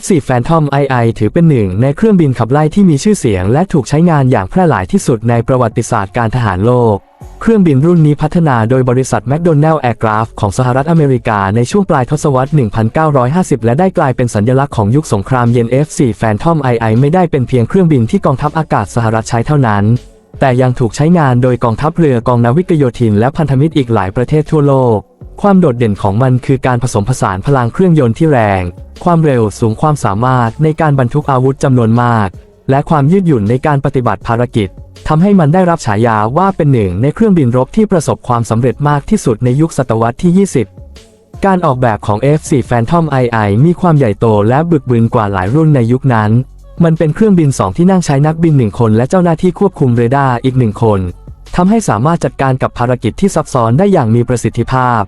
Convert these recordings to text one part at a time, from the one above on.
F4 Phantom II ถือเป็นหนึ่งในเครื่องบินขับไล่ที่มีชื่อเสียง และถูกใช้งานอย่างแพร่หลายที่สุดในประวัติศาสตร์การทหารโลก เครื่องบินรุ่นนี้พัฒนาโดยบริษัท McDonnell Aircraft ของสหรัฐอเมริกาในช่วงปลายทศวรรษ 1950 และได้กลายเป็นสัญลักษณ์ของยุคสงครามเย็น F4 Phantom II ไม่ได้เป็นเพียงเครื่องบินที่กองทัพอากาศสหรัฐใช้เท่านั้น แต่ยังถูกใช้งานโดยกองทัพเรือกองนาวิกโยธิน และพันธมิตรอีกหลายประเทศทั่วโลก ความโดดเด่นของมันคือการผสมผสานพลังเครื่องยนต์ที่แรง ความเร็วสูงความสามารถในการบรรทุกอาวุธจำนวนมาก และความยืดหยุ่นในการปฏิบัติภารกิจทำให้มันได้รับฉายาว่าเป็นหนึ่งในเครื่องบินรบที่ประสบความสำเร็จมากที่สุดในยุคศตวรรษที่ 20 การออกแบบของ F4 Phantom II มีความใหญ่โตและบึกบึนกว่าหลายรุ่นในยุคนั้น มันเป็นเครื่องบินสองที่นั่งใช้นักบินหนึ่งคนและเจ้าหน้าที่ควบคุมเรดาร์อีกหนึ่งคนทำให้สามารถจัดการกับภารกิจที่ซับซ้อนได้อย่างมีประสิทธิภาพ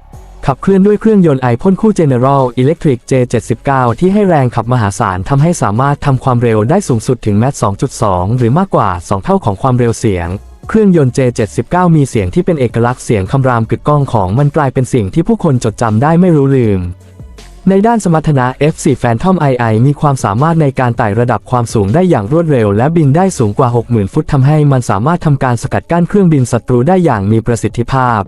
ขับเคลื่อนด้วยเครื่องยนต์ไอพ่นคู่ General Electric J79 ที่ให้แรงขับมหาศาลทำให้สามารถทำความเร็วได้สูงสุดถึงแมต2.2 หรือมากกว่า 2 เท่าของความเร็วเสียง เครื่องยนต์ J79 มีเสียงที่เป็นเอกลักษณ์เสียงคำรามกึกก้องของมันกลายเป็นสิ่งที่ผู้คนจดจำได้ไม่รู้ลืมในด้านสมรรถนะ F4 Phantom II มีความสามารถในการไต่ระดับความสูงได้อย่างรวดเร็ว และบินได้สูงกว่า 60,000 ฟุตทำให้มันสามารถทำการสกัดกั้นเครื่องบินศัตรูได้อย่างมีประสิทธิภาพ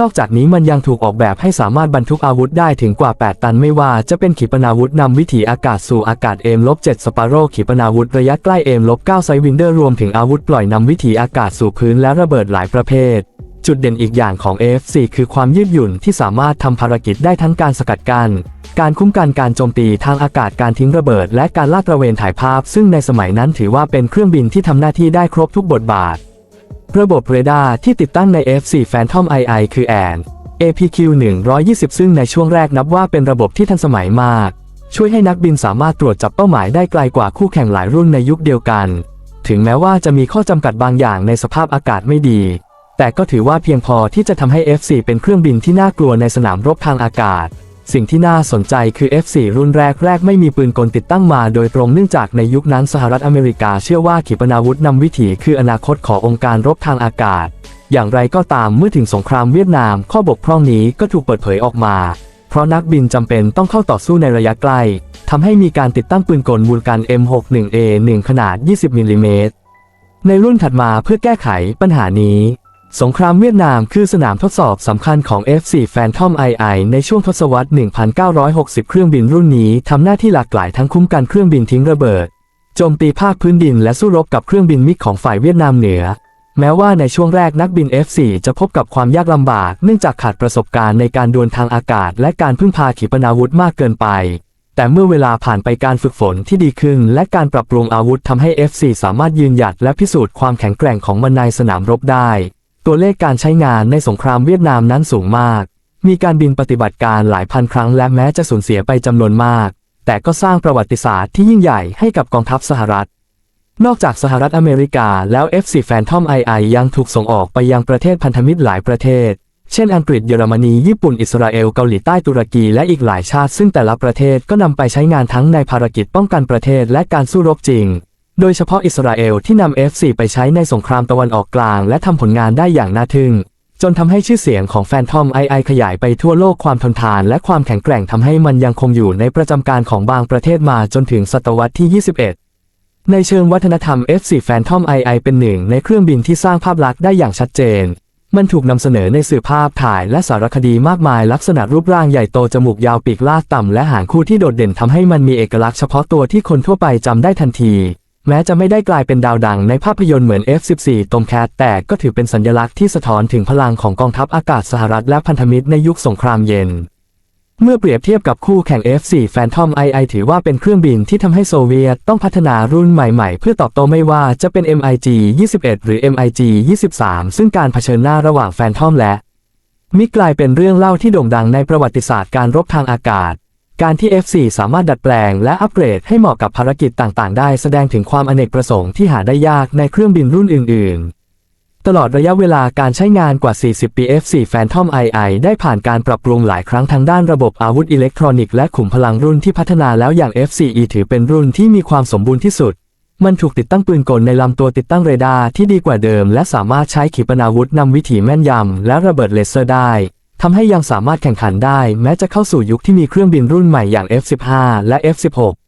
นอกจากนี้มันยังถูกออกแบบให้สามารถบรรทุกอาวุธได้ถึงกว่า 8 ตันไม่ว่าจะเป็นขีปนาวุธนำวิถีอากาศสู่อากาศเอมลบ7สปาโรขีปนาวุธระยะใกล้เอมลบ9ไซวินเดอร์รวมถึงอาวุธปล่อยนำวิถีอากาศสู่พื้นและระเบิดหลายประเภท จุดเด่นอีกอย่างของ F4 คือความยืดหยุ่นที่สามารถทำภารกิจได้ทั้งการสกัดกั้นการคุ้มกันการโจมตีทางอากาศการทิ้งระเบิด และการลาดตระเวนถ่ายภาพ ซึ่งในสมัยนั้นถือว่าเป็นเครื่องบินที่ทำหน้าที่ได้ครบทุกบทบาท ระบบเรดาร์ที่ติดตั้งใน F4 Phantom II คือแอน APQ 120 ซึ่งในช่วงแรกนับว่าเป็นระบบที่ทันสมัยมาก ช่วยให้นักบินสามารถตรวจจับเป้าหมายได้ไกลกว่าคู่แข่งหลายรุ่นในยุคเดียวกัน ถึงแม้ว่าจะมีข้อจำกัดบางอย่างในสภาพอากาศไม่ดี แต่ก็ถือว่าเพียงพอที่จะทำให้ F4 เป็นเครื่องบินที่น่ากลัวในสนามรบทางอากาศ สิ่งที่น่าสนใจคือ F4 รุ่นแรกแรกไม่มีปืนกลติดตั้งมาโดยตรงเนื่องจากในยุคนั้นสหรัฐอเมริกาเชื่อว่าขีปนาวุธนำวิถีคืออนาคตขององค์การรบทางอากาศ อย่างไรก็ตามเมื่อถึงสงครามเวียดนาม ข้อบกพร่องนี้ก็ถูกเปิดเผยออกมา เพราะนักบินจำเป็นต้องเข้าต่อสู้ในระยะใกล้ทำให้มีการติดตั้งปืนกลมูลกัน M61A1 ขนาด 20มิลลิเมตรในรุ่นถัดมาเพื่อแก้ไขปัญหานี้ สงครามเวียดนามคือสนามทดสอบสำคัญของ F4 Phantom II ในช่วงทศวรรษ 1960 เครื่องบินรุ่นนี้ทำหน้าที่หลากหลายทั้งคุ้มกันเครื่องบินทิ้งระเบิด โจมตีภาคพื้นดินและสู้รบกับเครื่องบินมิกของฝ่ายเวียดนามเหนือ แม้ว่าในช่วงแรกนักบิน F4 จะพบกับความยากลำบาก เนื่องจากขาดประสบการณ์ในการดวลทางอากาศ และการพึ่งพาขีปนาวุธมากเกินไป แต่เมื่อเวลาผ่านไปการฝึกฝนที่ดีขึ้น และการปรับปรุงอาวุธทำให้ F4 สามารถยืนหยัดและพิสูจน์ความแข็งแกร่งของมันในสนามรบได้ ตัวเลขการใช้งานในสงครามเวียดนามนั้นสูงมาก มีการบินปฏิบัติการหลายพันครั้งและแม้จะสูญเสียไปจำนวนมาก แต่ก็สร้างประวัติศาสตร์ที่ยิ่งใหญ่ให้กับกองทัพสหรัฐ นอกจากสหรัฐอเมริกาแล้ว F4 Phantom II ยังถูกส่งออกไปยังประเทศพันธมิตรหลายประเทศ เช่นอังกฤษเยอรมนี ญี่ปุ่น อิสราเอล เกาหลีใต้ ตุรกี และอีกหลายชาติ ซึ่งแต่ละประเทศก็นำไปใช้งานทั้งในภารกิจป้องกันประเทศและการสู้รบจริง โดยเฉพาะอิสราเอลที่นำ F4 ไปใช้ในสงครามตะวันออกกลาง และทำผลงานได้อย่างน่าทึ่ง จนทำให้ชื่อเสียงของ Phantom II ขยายไปทั่วโลกความทนทาน และความแข็งแกร่งทำให้มันยังคงอยู่ในประจำการของบางประเทศมาจนถึงศตวรรษที่ 21 ในเชิงวัฒนธรรม F4 Phantom II เป็นหนึ่งในเครื่องบินที่สร้างภาพลักษณ์ได้อย่างชัดเจน มันถูกนำเสนอในสื่อภาพถ่ายและสารคดีมากมายลักษณะรูปร่างใหญ่โตจมูกยาวปีกลาดต่ำและหางคู่ที่โดดเด่นทำให้มันมีเอกลักษณ์เฉพาะตัวที่คนทั่วไปจำได้ทันที แม้จะไม่ได้กลายเป็นดาวดังในภาพยนตร์เหมือน F14 ตมแคทแต่ก็ถือเป็นสัญลักษณ์ที่สะท้อนถึงพลังของกองทัพอากาศสหรัฐและพันธมิตรในยุคสงครามเย็น เมื่อเปรียบเทียบกับคู่แข่ง F4 Phantom II ถือว่าเป็นเครื่องบินที่ทำให้โซเวียตต้องพัฒนารุ่นใหม่ๆ เพื่อตอบโต้ไม่ว่าจะเป็น MiG 21 หรือ MiG 23 ซึ่งการเผชิญหน้าระหว่าง Phantom และมิกลายเป็นเรื่องเล่าที่โด่งดังในประวัติศาสตร์การรบทางอากาศ การที่ F4 สามารถดัดแปลงและอัปเกรดให้เหมาะกับภารกิจต่างๆ ได้แสดงถึงความอเนกประสงค์ที่หาได้ยากในเครื่องบินรุ่นอื่น ๆ ตลอดระยะเวลาการใช้งานกว่า 40 ปี F4 Phantom II ได้ผ่านการปรับปรุงหลายครั้งทางด้านระบบอาวุธอิเล็กทรอนิกส์และขุมพลังรุ่นที่พัฒนาแล้วอย่าง F4E ถือเป็นรุ่นที่มีความสมบูรณ์ที่สุด มันถูกติดตั้งปืนกลในลำตัวติดตั้งเรดาร์ที่ดีกว่าเดิม และสามารถใช้ขีปนาวุธนำวิถีแม่นยำและระเบิดเลเซอร์ได้ ทำให้ยังสามารถแข่งขันได้แม้จะเข้าสู่ยุคที่มีเครื่องบินรุ่นใหม่อย่าง F15 และ F16